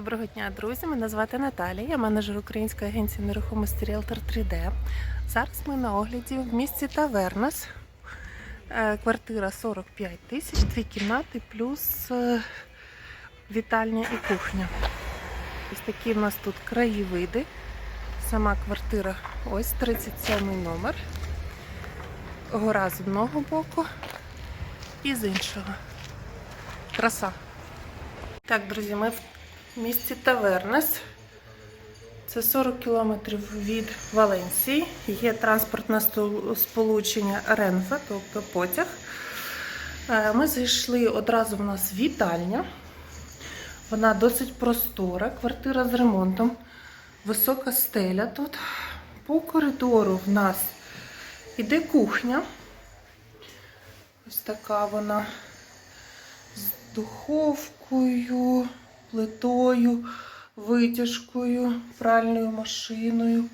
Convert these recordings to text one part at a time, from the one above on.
Доброго дня, друзі! Мене звати Наталія, я менеджер української агенції нерухомості Realtor 3D. Зараз ми на огляді в місті Тавернес. Е, Квартира 45 тисяч, дві кімнати, плюс е, вітальня і кухня. Ось такі в нас тут краєвиди. Сама квартира ось 37 номер. Гора з одного боку і з іншого. Краса. Так, друзі, ми в місті Тавернес. Це 40 кілометрів від Валенсії. Є транспортне сполучення Ренфе, тобто потяг. Е, Ми зайшли одразу в нас вітальня. Вона досить простора, квартира з ремонтом, висока стеля тут. По коридору в нас іде кухня. Ось така вона з духовкою, плитою, витяжкою, пральною машиною.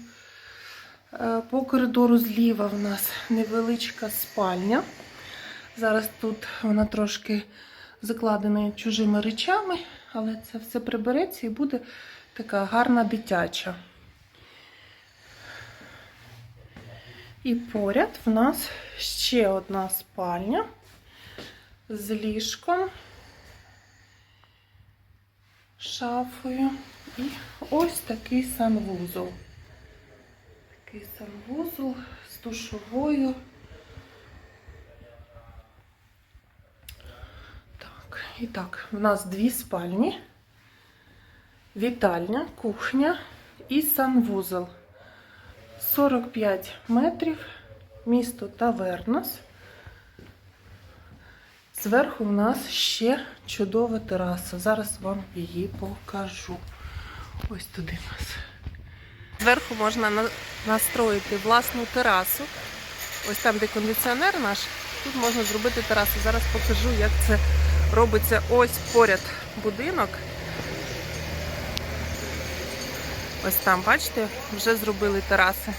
Е, По коридору зліва в нас невеличка спальня. Зараз тут вона трошки закладена чужими речами, але це все прибереться і буде така гарна дитяча. І поряд в нас ще одна спальня з ліжком, шафою і ось такий санвузол. Такий санвузол з душовою. Так, і так, в нас дві спальні, вітальня, кухня і санвузол. 45 метрів, місто Тавернос. Зверху в нас ще чудова тераса. Зараз вам її покажу. Ось туди у нас. Зверху можна настроїти власну терасу. Ось там, де кондиціонер наш, тут можна зробити терасу. Зараз покажу, як це робиться ось поряд будинок. Ось там, бачите, вже зробили тераси.